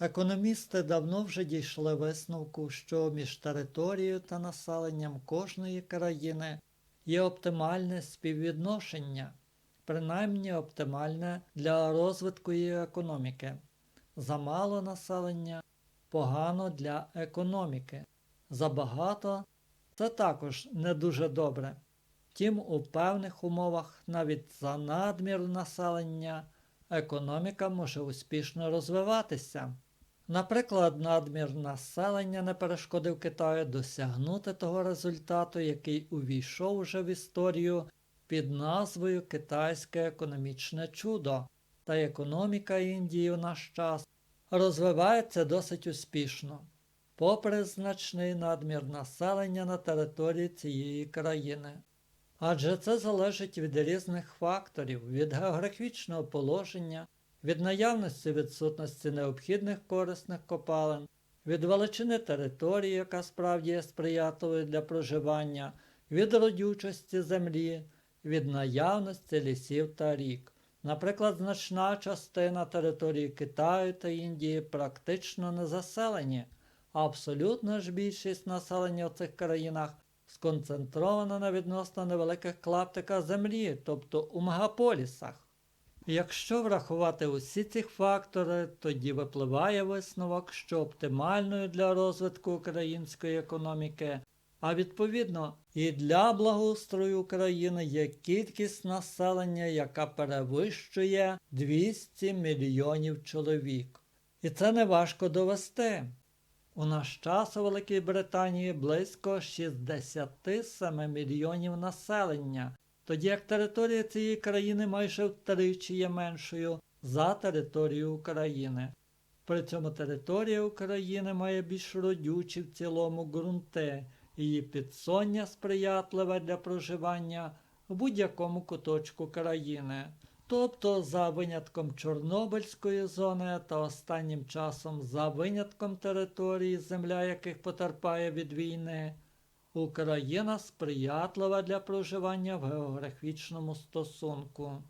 Економісти давно вже дійшли висновку, що між територією та населенням кожної країни є оптимальне співвідношення, принаймні оптимальне для розвитку її економіки. Замало населення погано для економіки, забагато це також не дуже добре. Втім, у певних умовах навіть за надмір населення економіка може успішно розвиватися. Наприклад, надмір населення не перешкодив Китаю досягнути того результату, який увійшов уже в історію під назвою Китайське економічне чудо, та економіка Індії в наш час розвивається досить успішно, попри значний надмір населення на території цієї країни. Адже це залежить від різних факторів, від географічного положення, від наявності відсутності необхідних корисних копалин, від величини території, яка справді є сприятливою для проживання, від родючості землі, від наявності лісів та рік. Наприклад, значна частина території Китаю та Індії практично не заселені, а абсолютна ж більшість населення в цих країнах сконцентрована на відносно невеликих клаптиках землі, тобто у мегаполісах. Якщо врахувати усі ці фактори, тоді випливає висновок, що оптимальною для розвитку української економіки, а відповідно і для благоустрою України є кількість населення, яка перевищує 200 мільйонів чоловік. І це не важко довести. У наш час у Великій Британії близько 67 мільйонів населення, тоді як територія цієї країни майже втричі є меншою за територію України. При цьому територія України має більш родючі в цілому ґрунти, її підсоння сприятливе для проживання в будь-якому куточку країни. Тобто, за винятком Чорнобильської зони та останнім часом за винятком території, земля яких потерпає від війни, Україна сприятлива для проживання в географічному стосунку.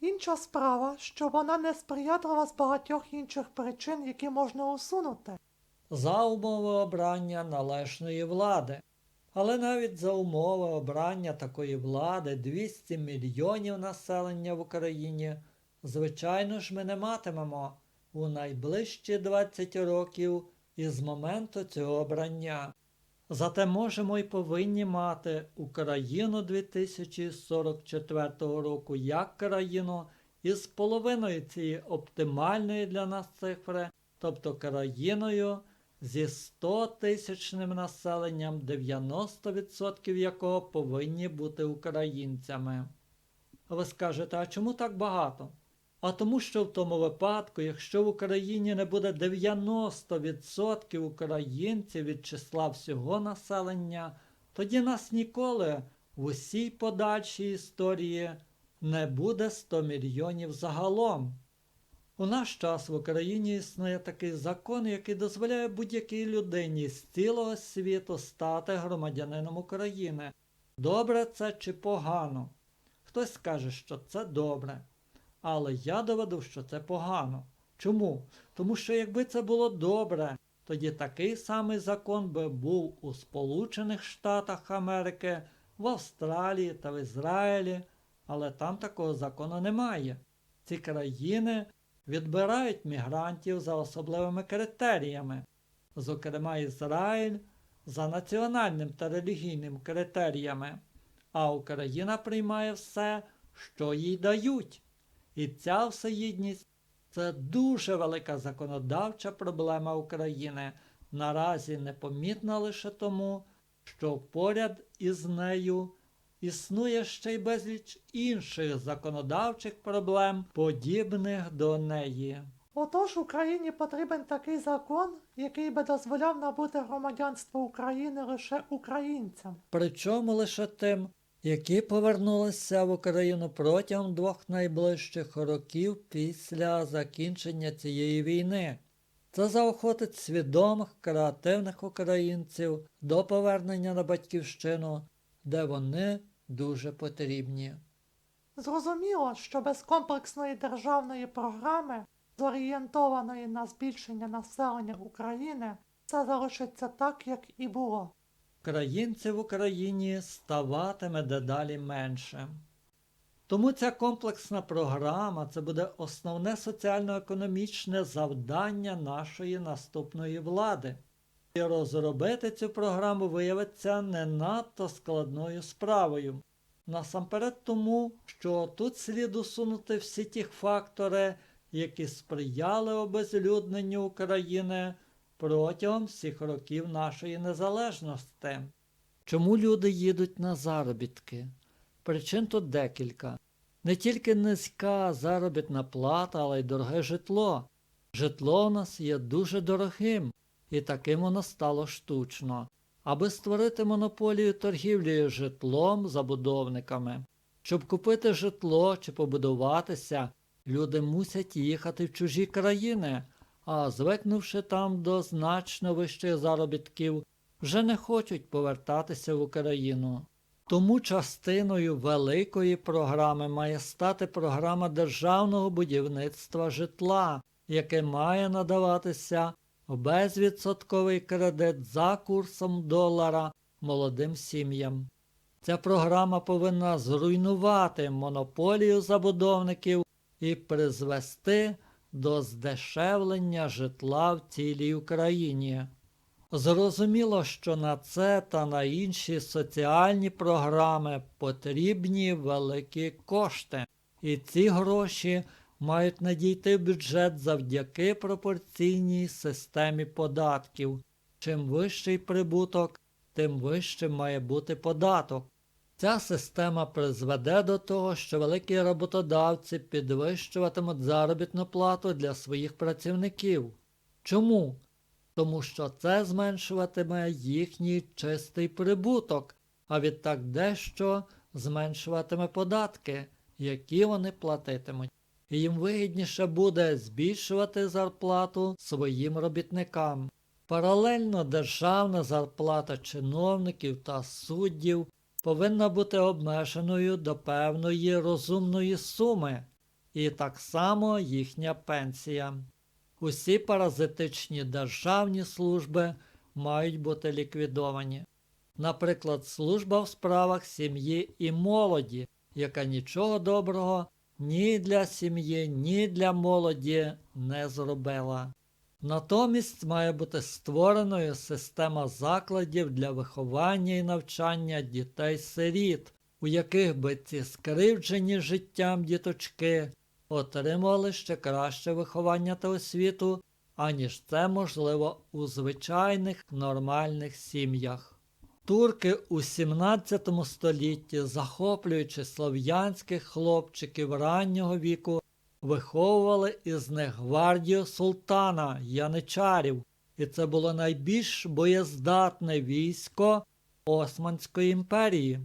Інша справа, що вона не сприятлива з багатьох інших причин, які можна усунути. За умови обрання належної влади. Але навіть за умови обрання такої влади 200 мільйонів населення в Україні, звичайно ж, ми не матимемо у найближчі 20 років із моменту цього обрання. Зате можемо і повинні мати Україну 2044 року як країну із половиною цієї оптимальної для нас цифри, тобто країною зі 100 тисячним населенням, 90% якого повинні бути українцями. Ви скажете, а чому так багато? А тому, що в тому випадку, якщо в Україні не буде 90% українців від числа всього населення, тоді нас ніколи в усій подальшій історії не буде 100 мільйонів загалом. У наш час в Україні існує такий закон, який дозволяє будь-якій людині з цілого світу стати громадянином України. Добре це чи погано? Хтось скаже, що це добре. Але я доведу, що це погано. Чому? Тому що якби це було добре, тоді такий самий закон би був у Сполучених Штатах Америки, в Австралії та в Ізраїлі, але там такого закону немає. Ці країни відбирають мігрантів за особливими критеріями, зокрема Ізраїль за національним та релігійним критеріями, а Україна приймає все, що їй дають. І ця всеїдність це дуже велика законодавча проблема України, наразі непомітна лише тому, що поряд із нею існує ще й безліч інших законодавчих проблем, подібних до неї. Отож Україні потрібен такий закон, який би дозволяв набути громадянство України лише українцям. Причому лише тим, які повернулися в Україну протягом двох найближчих років після закінчення цієї війни. Це заохотить свідомих, креативних українців до повернення на батьківщину, де вони дуже потрібні. Зрозуміло, що без комплексної державної програми зорієнтованої на збільшення населення України, все залишиться так, як і було. Українців в Україні ставатиме дедалі менше. Тому ця комплексна програма це буде основне соціально-економічне завдання нашої наступної влади. І розробити цю програму виявиться не надто складною справою. Насамперед тому, що тут слід усунути всі ті фактори, які сприяли обезлюдненню України протягом всіх років нашої незалежності. Чому люди їдуть на заробітки? Причин тут декілька. Не тільки низька заробітна плата, але й дороге житло. Житло у нас є дуже дорогим, і таким воно стало штучно, аби створити монополію торгівлею житлом забудовниками. Щоб купити житло чи побудуватися, люди мусять їхати в чужі країни, а звикнувши там до значно вищих заробітків, вже не хочуть повертатися в Україну. Тому частиною великої програми має стати програма державного будівництва житла, яке має надаватися в безвідсотковий кредит за курсом долара молодим сім'ям. Ця програма повинна зруйнувати монополію забудовників і призвести до здешевлення житла в цілій Україні. Зрозуміло, що на це та на інші соціальні програми потрібні великі кошти, і ці гроші мають надійти в бюджет завдяки пропорційній системі податків. Чим вищий прибуток, тим вищим має бути податок. Ця система призведе до того, що великі роботодавці підвищуватимуть заробітну плату для своїх працівників. Чому? Тому що це зменшуватиме їхній чистий прибуток, а відтак дещо зменшуватиме податки, які вони платитимуть. І їм вигідніше буде збільшувати зарплату своїм робітникам. Паралельно державна зарплата чиновників та суддів повинна бути обмеженою до певної розумної суми, і так само їхня пенсія. Усі паразитичні державні служби мають бути ліквідовані. Наприклад, служба в справах сім'ї і молоді, яка нічого доброго ні для сім'ї, ні для молоді не зробила. Натомість має бути створеною система закладів для виховання і навчання дітей-сиріт, у яких би ці скривджені життям діточки отримували ще краще виховання та освіту, аніж це можливо у звичайних нормальних сім'ях. Турки у 17 столітті, захоплюючи слов'янських хлопчиків раннього віку, виховували із них гвардію султана яничарів, і це було найбільш боєздатне військо Османської імперії.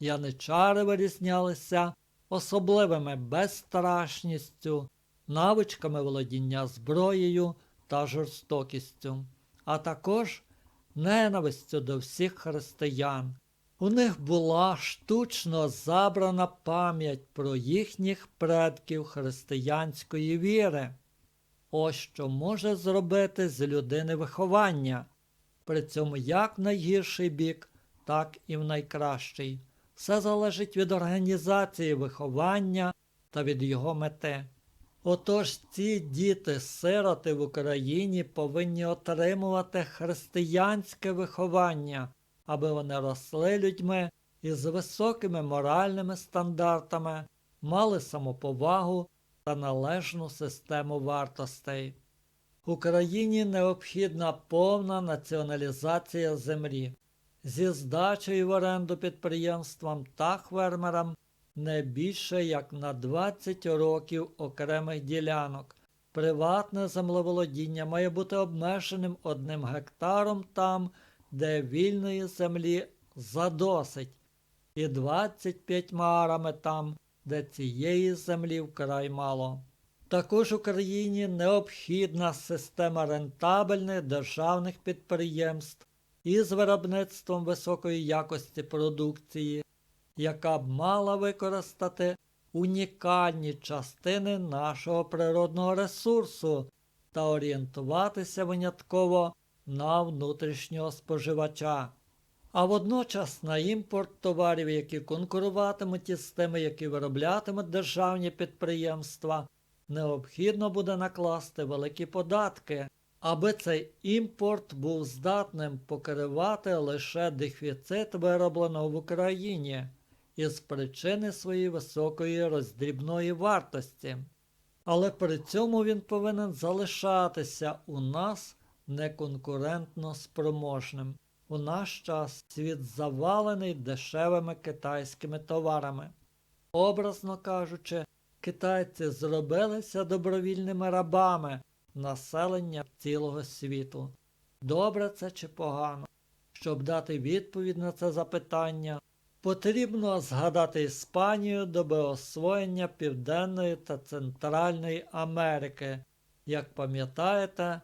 Яничари вирізнялися особливими безстрашністю, навичками володіння зброєю та жорстокістю, а також ненавистю до всіх християн. У них була штучно забрана пам'ять про їхніх предків християнської віри. Ось що може зробити з людини виховання, при цьому як в найгірший бік, так і в найкращий. Все залежить від організації виховання та від його мети. Отож ці діти-сироти в Україні повинні отримувати християнське виховання, аби вони росли людьми із високими моральними стандартами, мали самоповагу та належну систему вартостей. Україні необхідна повна націоналізація землі зі здачею в оренду підприємствам та фермерам не більше як на 20 років окремих ділянок. Приватне землеволодіння має бути обмеженим одним гектаром там, де вільної землі задосить, і 25 арами там, де цієї землі вкрай мало. Також Україні необхідна система рентабельних державних підприємств із виробництвом високої якості продукції, яка б мала використати унікальні частини нашого природного ресурсу та орієнтуватися винятково на внутрішнього споживача. А водночас на імпорт товарів, які конкуруватимуть із тими, які вироблятимуть державні підприємства, необхідно буде накласти великі податки, аби цей імпорт був здатним покривати лише дефіцит виробленого в Україні із причини своєї високої роздрібної вартості. Але при цьому він повинен залишатися у нас неконкурентно спроможним. У наш час світ завалений дешевими китайськими товарами. Образно кажучи, китайці зробилися добровільними рабами населення цілого світу. Добре це чи погано? Щоб дати відповідь на це запитання, потрібно згадати Іспанію доби освоєння Південної та Центральної Америки. Як пам'ятаєте,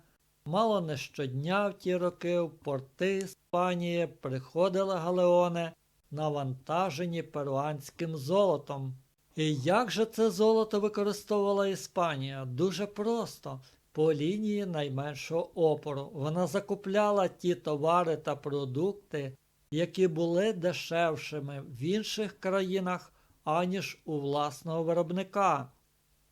мало не щодня в ті роки в порти Іспанії приходили галеони, навантажені перуанським золотом. І як же це золото використовувала Іспанія? Дуже просто. По лінії найменшого опору. Вона закупляла ті товари та продукти, які були дешевшими в інших країнах, аніж у власного виробника.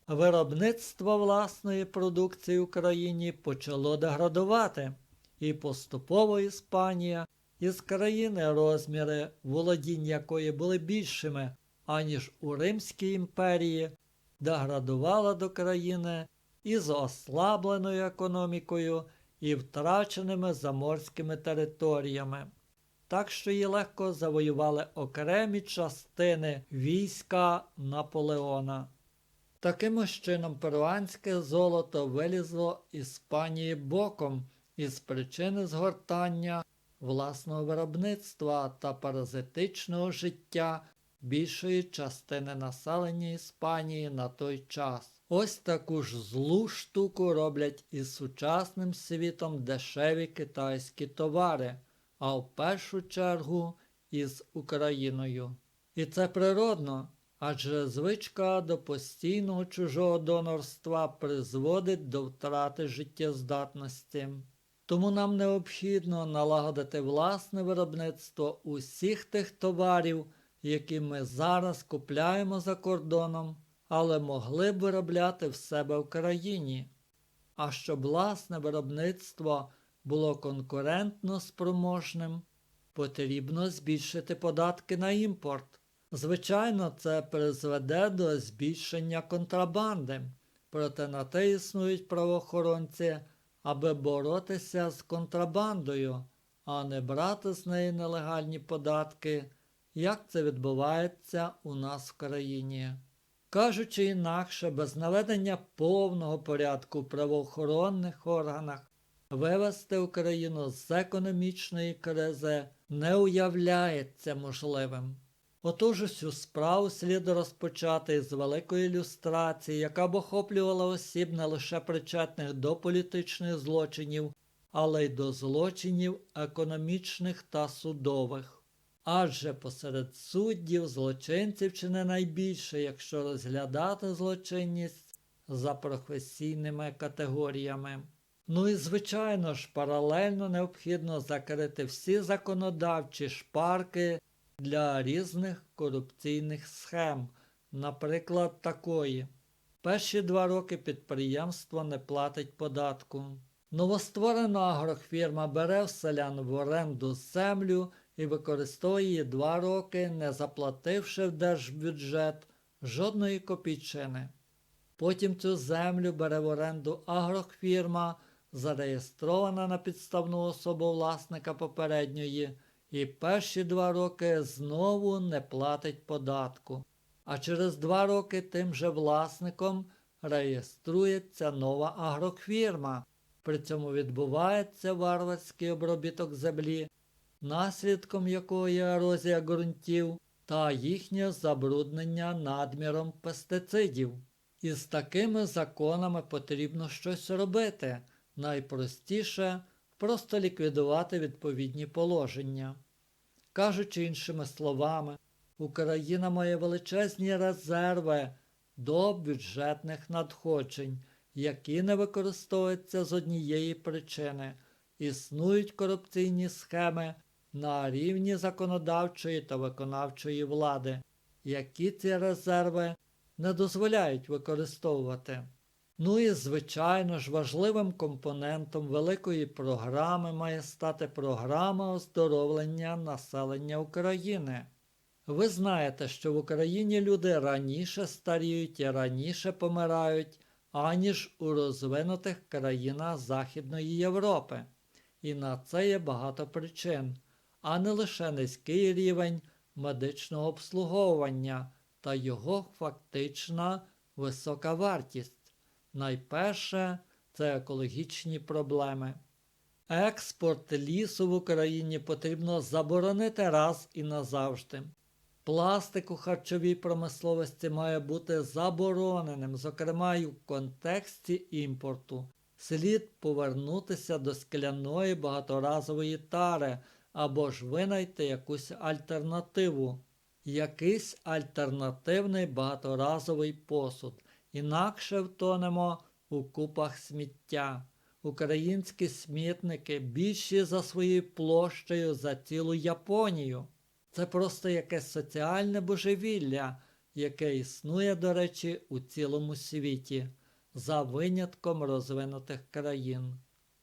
Виробництво власної продукції в Україні почало деградувати, і поступово Іспанія із країни розміри володінь якої були більшими, аніж у Римській імперії, деградувала до країни із ослабленою економікою і втраченими заморськими територіями. Так що її легко завоювали окремі частини війська Наполеона. Таким чином перуанське золото вилізло Іспанії боком із причини згортання власного виробництва та паразитичного життя більшої частини населення Іспанії на той час. Ось таку ж злу штуку роблять із сучасним світом дешеві китайські товари, а в першу чергу із Україною. І це природно, адже звичка до постійного чужого донорства призводить до втрати життєздатності. Тому нам необхідно налагодити власне виробництво усіх тих товарів, які ми зараз купляємо за кордоном, але могли б виробляти в себе в країні. А щоб власне виробництво було конкурентно спроможним, потрібно збільшити податки на імпорт. Звичайно, це призведе до збільшення контрабанди, проте на те існують правоохоронці, аби боротися з контрабандою, а не брати з неї нелегальні податки, як це відбувається у нас в країні. Кажучи інакше, без наведення повного порядку в правоохоронних органах вивести Україну з економічної кризи не уявляється можливим. Отож усю справу слід розпочати з великої ілюстрації, яка б охоплювала осіб не лише причетних до політичних злочинів, але й до злочинів економічних та судових. Адже посеред суддів злочинців чи не найбільше, якщо розглядати злочинність за професійними категоріями. Ну і звичайно ж, паралельно необхідно закрити всі законодавчі шпарки для різних корупційних схем, наприклад, такої. Перші два роки підприємство не платить податку. Новостворена агрохфірма бере в селян в оренду землю і використовує два роки, не заплативши в держбюджет жодної копійчини. Потім цю землю бере в оренду агрохфірма, зареєстрована на підставну особу власника попередньої, і перші два роки знову не платить податку. А через два роки тим же власником реєструється нова агрохфірма. При цьому відбувається варварський обробіток землі, наслідком якого є ерозія ґрунтів та їхнє забруднення надміром пестицидів. І з такими законами потрібно щось робити. Найпростіше просто ліквідувати відповідні положення. Кажучи іншими словами, Україна має величезні резерви до бюджетних надходжень, які не використовуються з однієї причини. Існують корупційні схеми на рівні законодавчої та виконавчої влади, які ці резерви не дозволяють використовувати. Ну і, звичайно ж, важливим компонентом великої програми має стати програма оздоровлення населення України. Ви знаєте, що в Україні люди раніше старіють і раніше помирають, аніж у розвинутих країнах Західної Європи. І на це є багато причин, а не лише низький рівень медичного обслуговування та його фактична висока вартість. Найперше це екологічні проблеми. Експорт лісу в Україні потрібно заборонити раз і назавжди. Пластик у харчовій промисловості має бути забороненим, зокрема й у контексті імпорту. Слід повернутися до скляної багаторазової тари або ж винайти якусь альтернативу, якийсь альтернативний багаторазовий посуд. Інакше втонемо у купах сміття. Українські смітники більші за своєю площею за цілу Японію. Це просто якесь соціальне божевілля, яке існує, до речі, у цілому світі, за винятком розвинутих країн.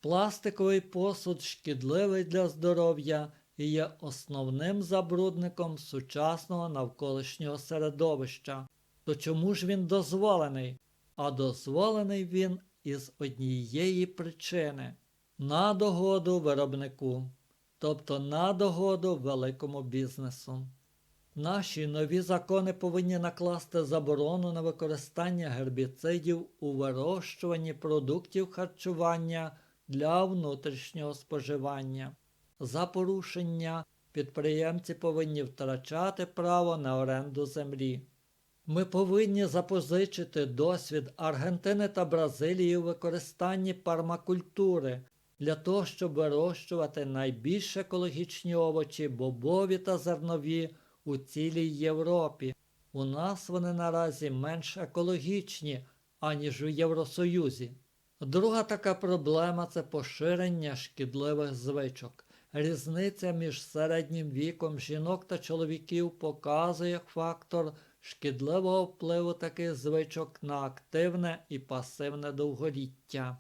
Пластиковий посуд шкідливий для здоров'я і є основним забрудником сучасного навколишнього середовища. То чому ж він дозволений? А дозволений він із однієї причини на догоду виробнику, тобто на догоду великому бізнесу. Наші нові закони повинні накласти заборону на використання гербіцидів у вирощуванні продуктів харчування для внутрішнього споживання. За порушення підприємці повинні втрачати право на оренду землі. Ми повинні запозичити досвід Аргентини та Бразилії у використанні пармакультури для того, щоб вирощувати найбільш екологічні овочі, бобові та зернові у цілій Європі. У нас вони наразі менш екологічні, аніж у Євросоюзі. Друга така проблема це поширення шкідливих звичок. Різниця між середнім віком жінок та чоловіків показує фактор шкідливого впливу таких звичок на активне і пасивне довголіття.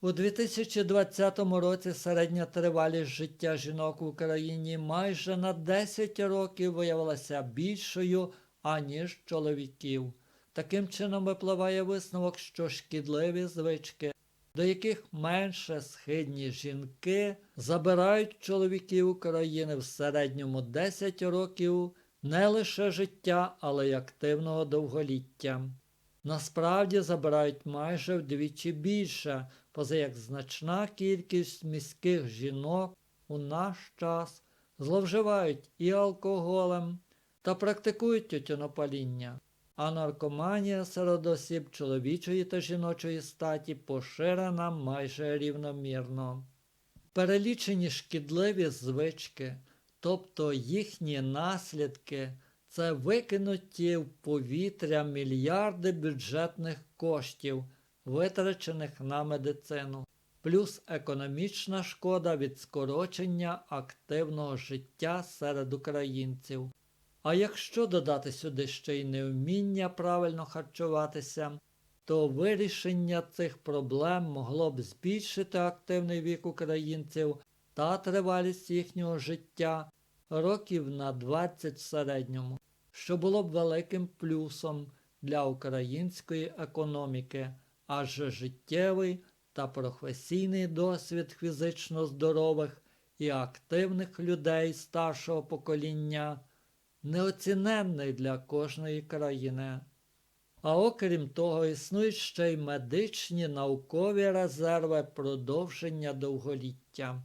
У 2020 році середня тривалість життя жінок в Україні майже на 10 років виявилася більшою, аніж чоловіків. Таким чином випливає висновок, що шкідливі звички, до яких менше схидні жінки, забирають чоловіків України в середньому 10 років не лише життя, але й активного довголіття. Насправді забирають майже вдвічі більше, поза як значна кількість міських жінок у наш час зловживають і алкоголем та практикують тютюнопаління, а наркоманія серед осіб чоловічої та жіночої статі поширена майже рівномірно. Перелічені шкідливі звички, тобто їхні наслідки, це викинуті в повітря мільярди бюджетних коштів, витрачених на медицину, плюс економічна шкода від скорочення активного життя серед українців. А якщо додати сюди ще й невміння правильно харчуватися, то вирішення цих проблем могло б збільшити активний вік українців та тривалість їхнього життя років на 20 в середньому, що було б великим плюсом для української економіки, адже життєвий та професійний досвід фізично здорових і активних людей старшого покоління неоціненний для кожної країни. А окрім того, існують ще й медичні наукові резерви продовження довголіття.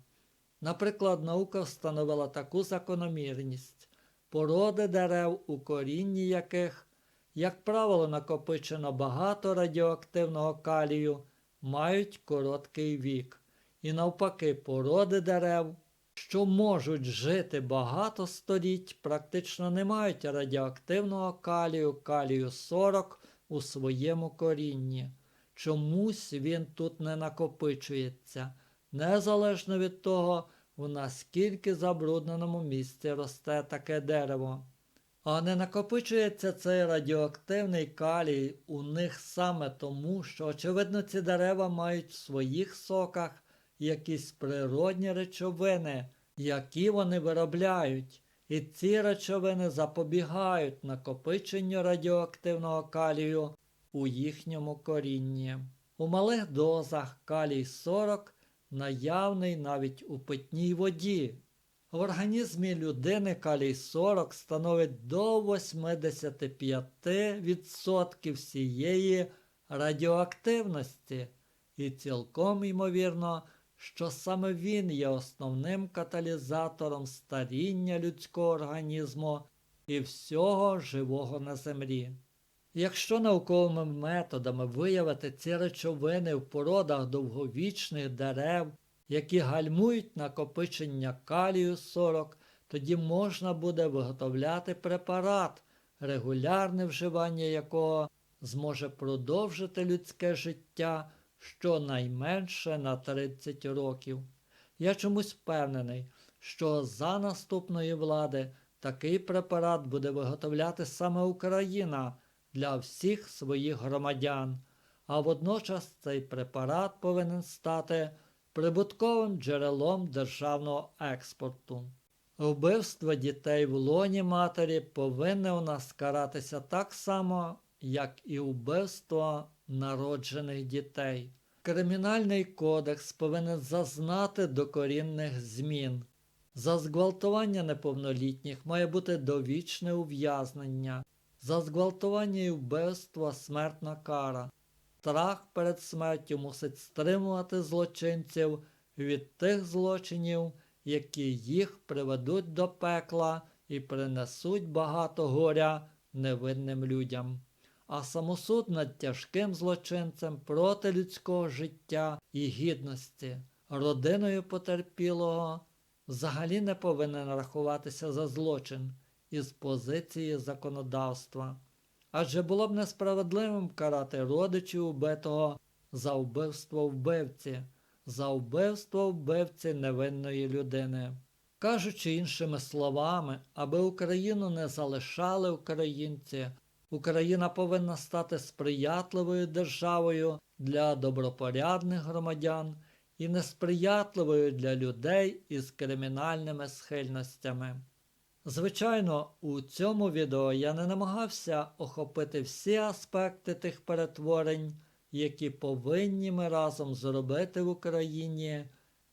Наприклад, наука встановила таку закономірність породи дерев, у корінні яких, як правило, накопичено багато радіоактивного калію, мають короткий вік, і навпаки, породи дерев, що можуть жити багато століть, практично не мають радіоактивного калію, калію 40 у своєму корінні. Чомусь він тут не накопичується, незалежно від того, у наскільки забрудненому місці росте таке дерево. А не накопичується цей радіоактивний калій у них саме тому, що, очевидно, ці дерева мають в своїх соках якісь природні речовини, які вони виробляють, і ці речовини запобігають накопиченню радіоактивного калію у їхньому корінні. У малих дозах калій 40 наявний навіть у питній воді. В організмі людини калій 40 становить до 85% всієї радіоактивності, і цілком ймовірно, що саме він є основним каталізатором старіння людського організму і всього живого на землі. Якщо науковими методами виявити ці речовини в породах довговічних дерев, які гальмують накопичення калію 40, тоді можна буде виготовляти препарат, регулярне вживання якого зможе продовжити людське життя щонайменше на 30 років. Я чомусь впевнений, що за наступної влади такий препарат буде виготовляти саме Україна для всіх своїх громадян, а водночас цей препарат повинен стати прибутковим джерелом державного експорту. Вбивство дітей в лоні матері повинне у нас каратися так само, як і вбивство народжених дітей. Кримінальний кодекс повинен зазнати докорінних змін. За зґвалтування неповнолітніх має бути довічне ув'язнення, за зґвалтування і вбивство смертна кара. Страх перед смертю мусить стримувати злочинців від тих злочинів, які їх приведуть до пекла і принесуть багато горя невинним людям. А самосуд над тяжким злочинцем проти людського життя і гідності, родиною потерпілого, взагалі не повинен рахуватися за злочин із позиції законодавства. Адже було б несправедливим карати родичів убитого за вбивство вбивці, за вбивство вбивці невинної людини. Кажучи іншими словами, аби Україну не залишали українці, Україна повинна стати сприятливою державою для добропорядних громадян і несприятливою для людей із кримінальними схильностями. Звичайно, у цьому відео я не намагався охопити всі аспекти тих перетворень, які повинні ми разом зробити в Україні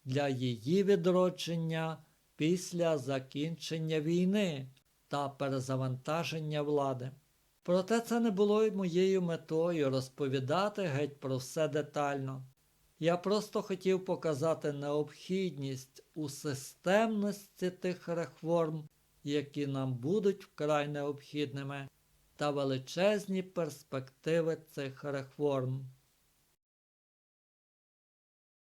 для її відродження після закінчення війни та перезавантаження влади. Проте це не було й моєю метою розповідати геть про все детально. Я просто хотів показати необхідність у системності тих реформ, які нам будуть вкрай необхідними, та величезні перспективи цих реформ.